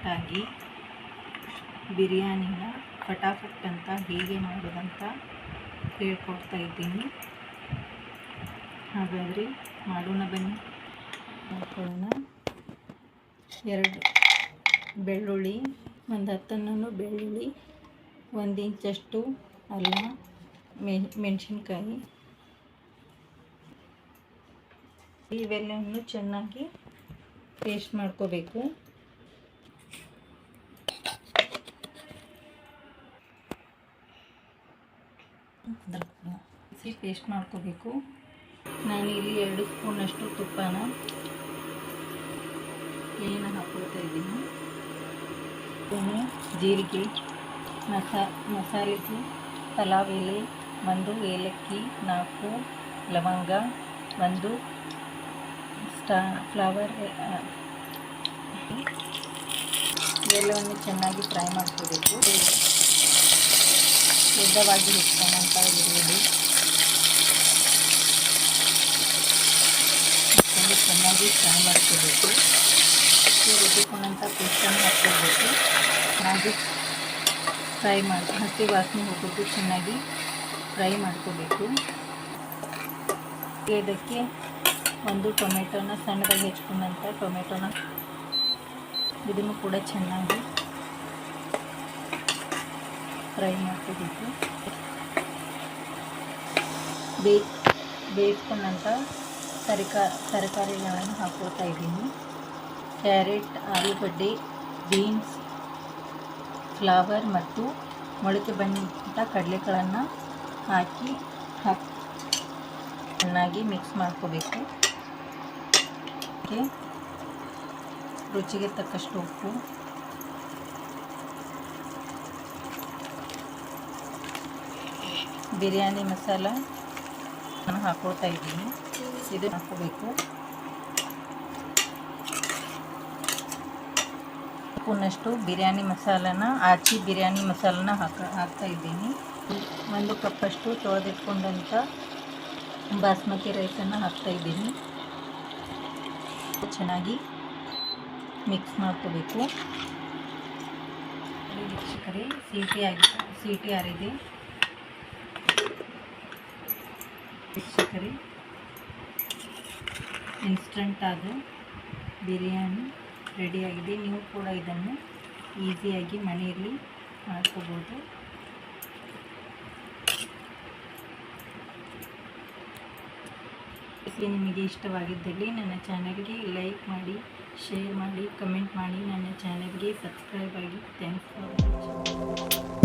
ಡಿಫ್ರೆಂಟಾಗಿ ಬಿರಿಯಾನಿನ ಫಟಾಫಟ್ ಅಂತ ಹೇಗೆ ಮಾಡೋದಂತ ಹೇಳ್ಕೊಡ್ತಾ ಇದ್ದೀನಿ. ಹಾಗಾದರೆ ಮಾಡೋಣ ಬನ್ನಿ. ನೋಡ್ಕೊಳ್ಳೋಣ ಎರಡು ಬೆಳ್ಳುಳ್ಳಿ, ಒಂದು ಹತ್ತನ್ನು ಬೆಳ್ಳುಳ್ಳಿ, ಒಂದು ಇಂಚಷ್ಟು ಅಲ್ಲ, ಮೆ, ಮೆಣಸಿನ್ಕಾಯಿ. ಇವೆಲ್ಲವನ್ನು ಚೆನ್ನಾಗಿ ಪೇಸ್ಟ್ ಮಾಡ್ಕೋಬೇಕು. ಮಿಕ್ಸಿ ಪೇಸ್ಟ್ ಮಾಡ್ಕೋಬೇಕು. ನಾನು ಇಲ್ಲಿ ಎರಡು ಸ್ಪೂನಷ್ಟು ತುಪ್ಪನ ಏನು ಹಾಕ್ಕೊಳ್ತಾ ಇದ್ದೀನಿ. ಜೀರಿಗೆ, ಮಸಾ, ಮಸಾಲೆಗೆ ಪಲಾವ್ ಎಲೆ ಒಂದು ಏಲಕ್ಕಿ, ನಾಲ್ಕು ಲವಂಗ, ಒಂದು ಸ್ಟಾ, ಫ್ಲವರ್ ಇವೆಲ್ಲವನ್ನು ಚೆನ್ನಾಗಿ ಫ್ರೈ ಮಾಡ್ಕೋಬೇಕು. ಉದ್ದವಾಗಿ ಈರುಳ್ಳಿ ಹಾಕ್ಕೊಂಡು ಚೆನ್ನಾಗಿ ಫ್ರೈ ಮಾಡ್ಕೋಬೇಕು. ರುಬ್ಬಿಕೊಂಡಂಥ ಪೇಸ್ಟನ್ನು ಹಾಕ್ಕೋಬೇಕು. ಚೆನ್ನಾಗಿ ಫ್ರೈ ಮಾಡಿ, ಹಸಿ ವಾಸನೆ ಹೋಗೋದು ಚೆನ್ನಾಗಿ ಫ್ರೈ ಮಾಡ್ಕೋಬೇಕು. ಇದಕ್ಕೆ ಒಂದು ಟೊಮೆಟೊನ ಸಣ್ಣದಾಗಿ ಹೆಚ್ಕೊಂಡಂಥ ಟೊಮೆಟೊನ ಇದನ್ನು ಕೂಡ ಚೆನ್ನಾಗಿ ಫ್ರೈ ಮಾಡ್ಕೋಬೇಕು. ಬೇ ಬೇಯಿಸ್ಕೊಂಡಂಥ ತರಕಾ, ತರಕಾರಿಗಳನ್ನು ಹಾಕ್ಕೊಳ್ತಾ ಇದ್ದೀನಿ. ಕ್ಯಾರೆಟ್, ಆಲೂಗಡ್ಡೆ, ಬೀನ್ಸ್, ಫ್ಲವರ್ ಮತ್ತು ಮೊಳಕೆ ಬಂದಂಥ ಕಡಲೆಗಳನ್ನು ಹಾಕಿ ಹಾಕಿ, ಚೆನ್ನಾಗಿ ಮಿಕ್ಸ್ ಮಾಡ್ಕೋಬೇಕು. ರುಚಿಗೆ ತಕ್ಕಷ್ಟು ಉಪ್ಪು ಬಿರಿಯಾನಿ ಮಸಾಲ ನಾನು ಹಾಕೊಳ್ತಾ ಇದ್ದೀನಿ. ಇದು ಹಾಕೋಬೇಕು. ಸ್ಪೂನಷ್ಟು ಬಿರಿಯಾನಿ ಮಸಾಲನ, ಆಚಿ ಬಿರಿಯಾನಿ ಮಸಾಲನ ಹಾಕ, ಹಾಕ್ತಾ ಇದ್ದೀನಿ. ಒಂದು ಕಪ್ಪಷ್ಟು ತೊಳೆದಿಟ್ಕೊಂಡಂಥ ಬಾಸ್ಮತಿ ರೈಸನ್ನು ಹಾಕ್ತಾ ಇದ್ದೀನಿ. ಚೆನ್ನಾಗಿ ಮಿಕ್ಸ್ ಮಾಡ್ಕೋಬೇಕು. ಸಿಟಿ ಸೀಟಿ ಆಗಿ, ಸೀಟಿ ಆರಿದೆ. ವೀಕ್ಷಕರೇ ಇನ್ಸ್ಟಂಟ್ ಆದ ಬಿರಿಯಾನಿ ರೆಡಿಯಾಗಿದೆ ನೀವು ಕೂಡ ಇದನ್ನು ಈಸಿಯಾಗಿ ಮನೆಯಲ್ಲಿ ಮಾಡ್ಕೋಬೋದು. ನಿಮಗೆ ಇಷ್ಟವಾಗಿದ್ದಲ್ಲಿ ನನ್ನ ಚಾನಲ್ಗೆ ಲೈಕ್ ಮಾಡಿ ಶೇರ್ ಮಾಡಿ ಕಮೆಂಟ್ ಮಾಡಿ, ನನ್ನ ಚಾನಲ್ಗೆ ಸಬ್ಸ್ಕ್ರೈಬ್ ಆಗಿ. Thanks for watching